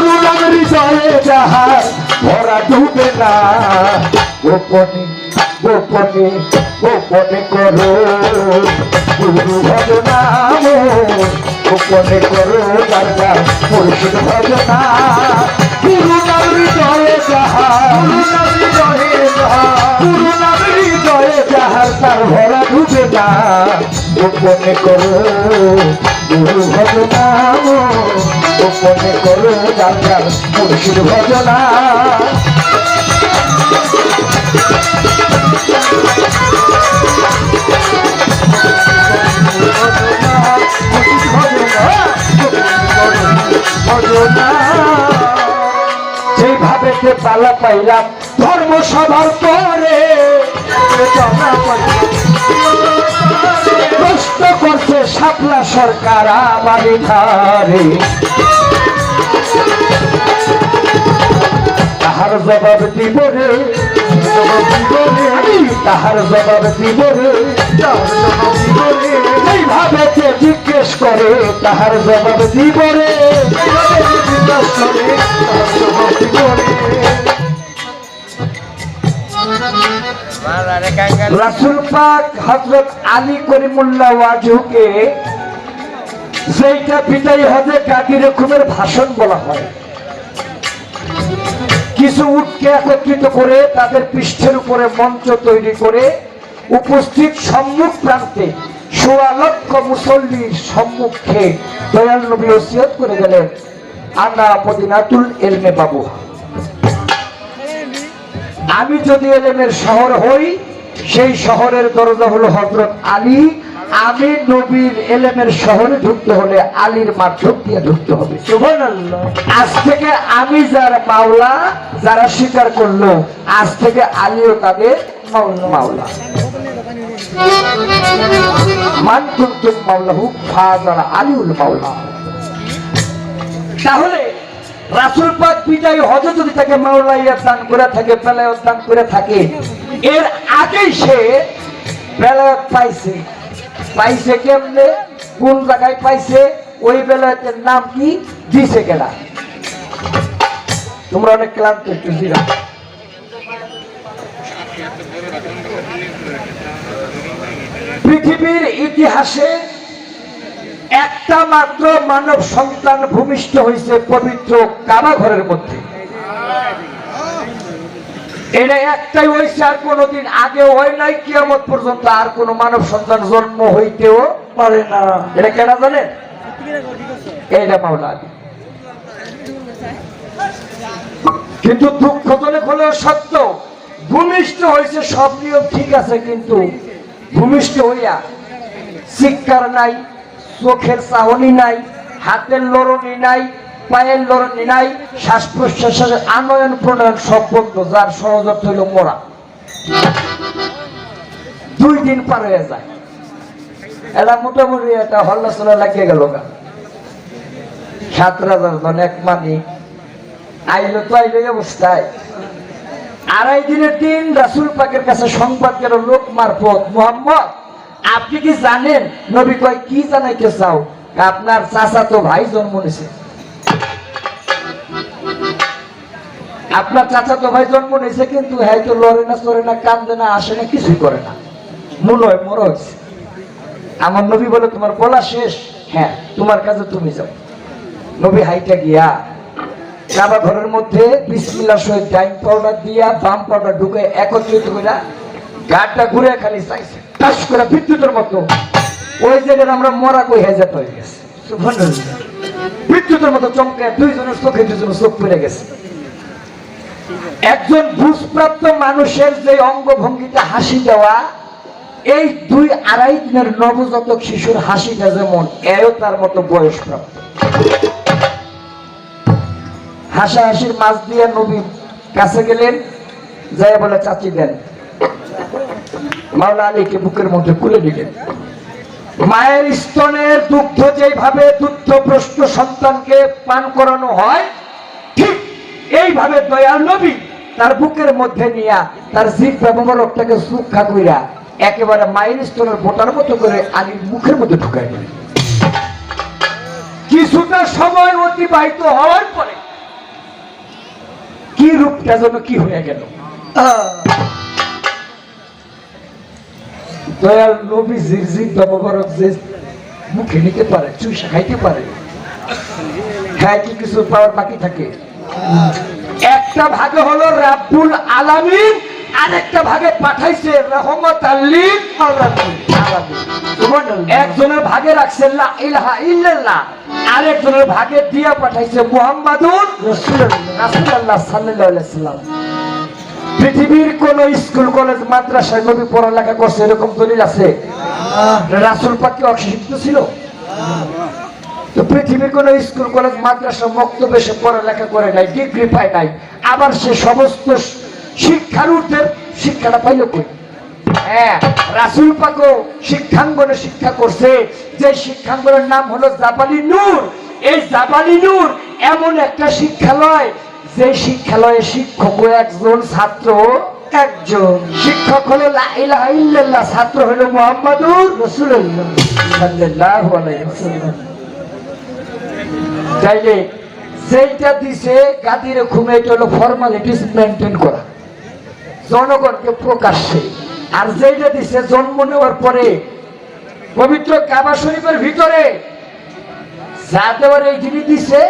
রুলাম হৃদয়ে যাহার ভরা ডুবে না গোপনে গোপনে গোপনে করো গুরু ভজনা গোপনে করো দাদা মুর্শিদ ভজনা গুরু নাম হৃদয়ে যাহার তার ভরা ডুবে গোপনে করো দাদা মুর্শিদ ভজনা। যেভাবে তে পালা পাইলাম ধর্ম সভার পরে। প্রশ্ন করছে শাপলা সরকার আমার ধারে। তাহার জবাব দিব রে তাহার জবাব দিব রে এইভাবে জিজ্ঞেস করে, তাহার জবাব দিব রে। জিজ্ঞেস করে, তাহার জবাব দিব রে। রাসুল পাক হজরত আলী করিমুল্লাহ ওয়াজুকে যেটা বিদায় হজে কাকি রকমের ভাষণ বলা হয়। কিছু উটকে একত্রিত করে তাদের পৃষ্ঠের উপরে মঞ্চ তৈরি করে উপস্থিত সম্মুখ প্রান্তে সোয়া লক্ষ মুসল্লির সম্মুখে দয়াল নবী ওসিয়ত করে গেলেন, আনা মদিনাতুল এলমে বাবু আমি যদি এলেমের শহর হই সেই শহরের দরজা হলো হজরত আলী। আমি নবীর এলেমের শহরে ঢুকতে হলে আলীর মাধ্যম দিয়ে ঢুকতে হবে। আজ থেকে আমি যার মাওলা যারা স্বীকার করল আজ থেকে আলীও তাদের মাওলা। মান কুন্তুম মাওলাহু ফাজার আলীউল মাওলা। তাহলে রাসুল পাক বিদায় হজ যদি তাকে মাওলাইয়া দান করে থাকে বেলায়ত দান করে থাকে, এর আগেই সে বেলায়ত পাইছে। পাইছে কেমনে? কোন জায়গায় পাইছে? ওই বেলায়তের নাম কি? দিছে কেনা তোমরা অনেক ক্লান্ত একটু, জিরা। পৃথিবীর ইতিহাসে একটা মাত্র মানব সন্তান ভূমিষ্ঠ হয়েছে পবিত্র কাবা ঘরের মধ্যে। এটা একটাই হয়েছে, আর কোনোদিন আগে হয় নাই, কিয়ামত পর্যন্ত আর কোন মানব সন্তান জন্ম হইতেও পারে না। এটা কেনা জানেন এটা মাওলা। কিন্তু দুঃখজনক হলেও সত্য, ভূমিষ্ঠ হয়েছে, সব নিয়ম ঠিক আছে, কিন্তু ভূমিষ্ঠ হইয়া শিক্ষার নাই চোখের চাহনি নাই, হাতের লড়নি নাই, পায়ের লড়নি নাই শ্বাস প্রশ্বাসের আনয়ন প্রণয়ন সব বন্ধ, যার সহজ অর্থ হইল মরা। দুই দিন পার হয়ে যায়। এটা মোটামুটি একটা হল্লা চলা লাগিয়ে গেল গা। সাত রাজার জন এক মানি, আইলো তো আইলো অবস্থায়। আড়াই দিন রাসুল পাকের কাছে সংবাদ গেল, লোক মারফত, মোহাম্মদ আপনি কি জানেন? নবী কয়, কি জানাইতে চাও? আপনার চাচা তো ভাই জন্ম নিছে। আপনার চাচা তো ভাই জন্ম নিছে, কিন্তু হ্যাঁ তো লড়ে না, চড়ে না, কান্দে না, আসে না, কিছুই করে না। মূল হয়, মর হয়েছে। আমার নবী বলে, তোমার বলা শেষ। হ্যাঁ তোমার কাছে তুমি যাও। নবী হাইটা গিয়া কাবা ঘরের মধ্যে বিসমিল্লাহ সহিত ডাইন পাউডার দিয়া বাম পাউডার ঢুকে একত্রিত করে গাটা ঘুরে খালি চাইছে। টাস করে বিদ্যুতের মতো। ওই জায়গায় আমরা মরা কই হেজাত হয়ে গেছে। বিদ্যুতের মতো চমকে দুইজনের চোখে দুজনের চোখ পড়ে গেছে। একজন বুঝপ্রাপ্ত মানুষের যে অঙ্গভঙ্গিতে হাসি দেওয়া এই দুই আড়াই দিনের নবজাতক শিশুর হাসিটা যেমন এও তার মতো বয়স প্রাপ্ত হাসাহাসির মাছ দিয়ে নবী কাছে গেলেন যাই বলে চাচি দেন। মাওলা আলীকে বুকের মধ্যে কুলে দিলেন। মায়ের স্তনের দুগ্ধ যেভাবে দুগ্ধ প্রশ্ন সন্তানকে পান করানো হয়, ঠিক এইভাবে দয়াল নবী তার বুকের মধ্যে নিয়া তার জিভ ব্যবহারকটাকে সুখা কইরা একেবারে মায়ের স্তনের বোটার মতো করে আলীর মুখের মধ্যে ঢুকাই দিলেন। কিছুটা সময় অতিবাহিত হওয়ার পরে কি রূপটা যেন কি হয়ে গেল? দয়াল যে মুখে নিতে পারে খাইতে পারে। খায় কি কিছু পাওয়ার বাকি থাকে? একটা ভাগে হলো রাব্বুল আলামিন, আরেকটা ভাগে পাঠাইছে রহমত আল্লিল আলামিন। একজনের ভাগে রাখছে লা ইলাহা ইল্লাল্লাহ, আরেকজনের ভাগে দিয়া পাঠাইছে মুহাম্মাদুর রাসূলুল্লাহ সাল্লাল্লাহু আলাইহি পৃথিবীর কোন স্কুল কলেজ মাদ্রাসায় নবী পড়ালেখা করছে এরকম দলিল আছে? রাসূল পাক অশিক্ষিত ছিল? তো পৃথিবীর কোন স্কুল কলেজ মাদ্রাসা মক্তবে সে পড়ালেখা করে নাই ডিগ্রি পায় নাই। আবার সে সমস্ত শিক্ষার ঊর্ধ্বে শিক্ষাটা পাইল কই? হ্যাঁ রাসুল পাকও শিক্ষাঙ্গনে শিক্ষা করছে। যে শিক্ষাঙ্গনের নাম হলো জাপালি নূর। এই জাপালি নূর এমন একটা শিক্ষালয় যে শিক্ষালয়ে শিক্ষক ও একজন ছাত্র। একজন। শিক্ষক হলো লা ইলাহা ইল্লাল্লাহ ছাত্র হলো মুহাম্মাদুর সাল্লাল্লাহু তাইলে সেইটা দিছে গাদিরে ঘুমে এটা হলো ফর্মালিটিস মেনটেন করা। জনগণকে প্রকাশ্যে। আর যেটা দিছে জন্ম নেওয়ার পরে পবিত্র কাবা শরীফের ভিতরে যা দেওয়ার এই জিনিস দিছে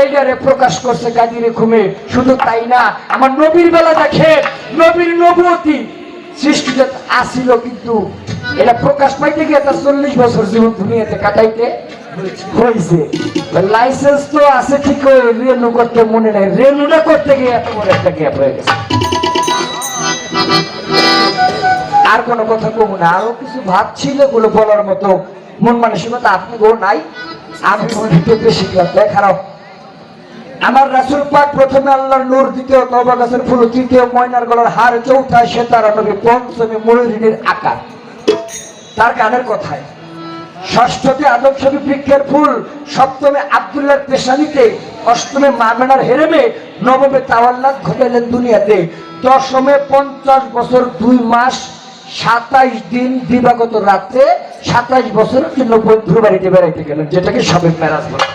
এইটারে প্রকাশ করছে গাদিরে ঘুমে। শুধু তাই না, আমার নবীর বেলা দেখেন, নবীর নবতী সৃষ্টিটা আসিল কিন্তু এটা প্রকাশ পাইতে গিয়ে তার চল্লিশ বছর জীবন দুনিয়াতে কাটাইতে হয়েছে। লাইসেন্স তো আছে ঠিক রেনু করতে মনে নাই। রেনুটা করতে গিয়ে এত বড় একটা গ্যাপ হয়ে গেছে। আর কোনো কথা কম না, আরও কিছু ভাব ছিলগুলো বলার মতো মন মানসিকতা আপনি গো নাই। আমি মনে শিখলাম দেখারাও আমার রাসুল পাক প্রথমে আল্লাহর নূর, দ্বিতীয় তবা গাছের ফুল, তৃতীয় ময়নার গলার হার চৌথা সেতারা নবী পঞ্চমী ময়ূরিনীর আকার। তার গানের কথায়, ষষ্ঠতে আদম ছবি বৃক্ষের ফুল, সপ্তমে আব্দুল্লাহ পেশানিতে, অষ্টমে মামেনার হেরেমে, নবমে তাওয়াল্লাদ ঘটাইলেন দুনিয়াতে। দশমে পঞ্চাশ বছর দুই মাস, সাতাইশ দিন দিবাগত রাত্রে সাতাইশ বছরের জন্য বন্ধুর বাড়িতে বেড়াইতে গেলেন, যেটাকে সবে মেরাজ বলে।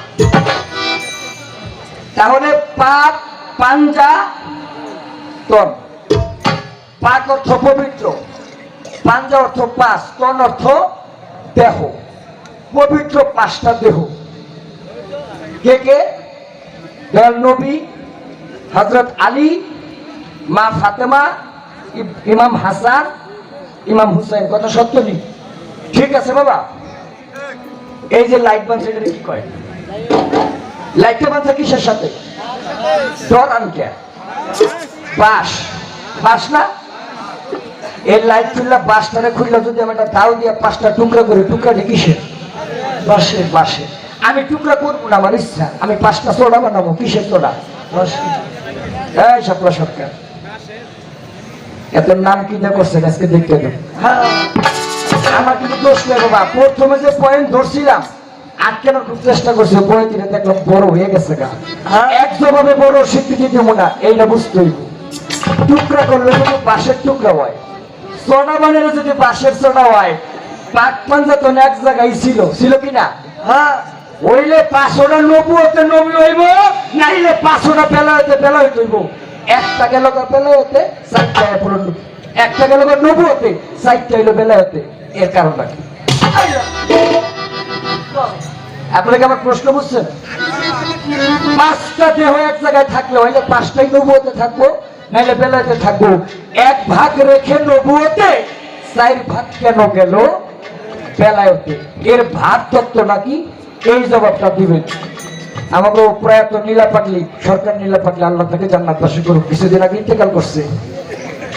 তাহলে পাক পাঞ্জা তন। পাক অর্থ পবিত্র, পাঞ্জা অর্থ পাঁচ, তন অর্থ দেহ। পবিত্র পাঁচটা দেহ। কে কে? নবী হজরত আলী, মা ফাতেমা ইমাম হাসান, ইমাম হুসাইন। কথা সত্য নি? ঠিক আছে বাবা? এই যে লাইট বানছে এটা কি কয়? লাইটটা বানছে কিসের সাথে। ডর আনকে। বাস বাস না? এই লাইট খুললা বাসটারে খুললা যদি আমি একটা দাও দিয়ে পাঁচটা টুকরা করি টুকরাটা কিসের? বাসের বাসে আমি টুকরা করব না, আমার ইচ্ছা। আমি পাঁচটা সোডা বানাবো, কিসের সোডা এই সপ্লা সরকার। এত নাম কি দিয়ে করছে আজকে দেখতে দেব আমার কিন্তু দোষ নেই বাবা। প্রথমে যে পয়েন্ট ধরছিলাম আটকানোর খুব চেষ্টা করছি দেখলাম বড় হয়ে গেছে গা। এক বড় স্বীকৃতি দেবো না এইটা বুঝতে টুকরা করলে যদি বাঁশের টুকরা হয়। সোনা বানালে যদি বাঁশের সোনা হয় পাক পাঞ্জাতন এক জায়গায় ছিল ছিল কিনা হ্যাঁ। হইলে পাঁচশোটা নবু হতে নবী হইব নাইলে পাঁচশোটা পেলা হইতে পেলা হইতে হইব। একটা গেল পেলা হতে চারটা পূরণ একটা গেল নবু হতে চারটা হইল বেলা হতে এর কারণটা কি? আপনারা কি আমার প্রশ্ন বুঝছেন? পাঁচটা দেহ এক জায়গায় থাকলে হইলে পাঁচটাই নবুয়তে থাকব, নাইলে বেলাতে থাকব। এক ভাগ রেখে নবুয়তে, চার ভাগ কেন গেল? বেলায়তে। এর ভাগ তত্ত্ব নাকি? এই জবাবটা দিবেন। আমাকে প্রয়াত নীলা পাটলি সরকার নীলা পাটলি আল্লাহ তাকে জান্নাতবাসী করুক। কিছুদিন আগে ইন্তেকাল করছে।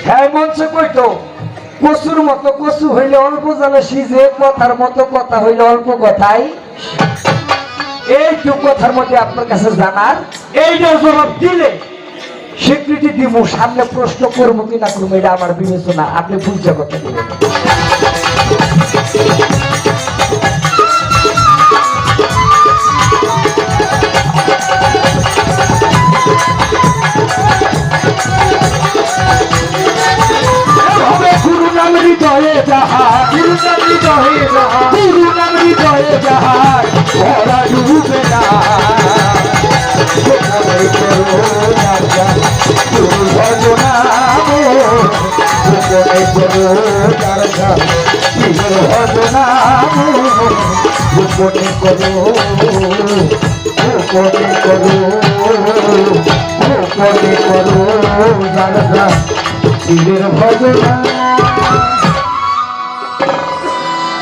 হ্যাঁ মঞ্চে কইতো, কচুর মতো কচু হইলে অল্প জালে সিজে কথার মতো কথা হইলে অল্প কথাই এইটুকু কথার মধ্যে আপনার কাছে জানার এইটা জবাব দিলে স্বীকৃতি দিব সামনে প্রশ্ন করব কিনা করব এটা আমার বিবেচনা। আপনি বুঝতে কথা বলবেন হৃদয়ে যাহা গুরু হৃদয়ে যাহার ভরা ডুবে না গোপনে করো গোপনে করো গোপনে করো শিবের ভজনা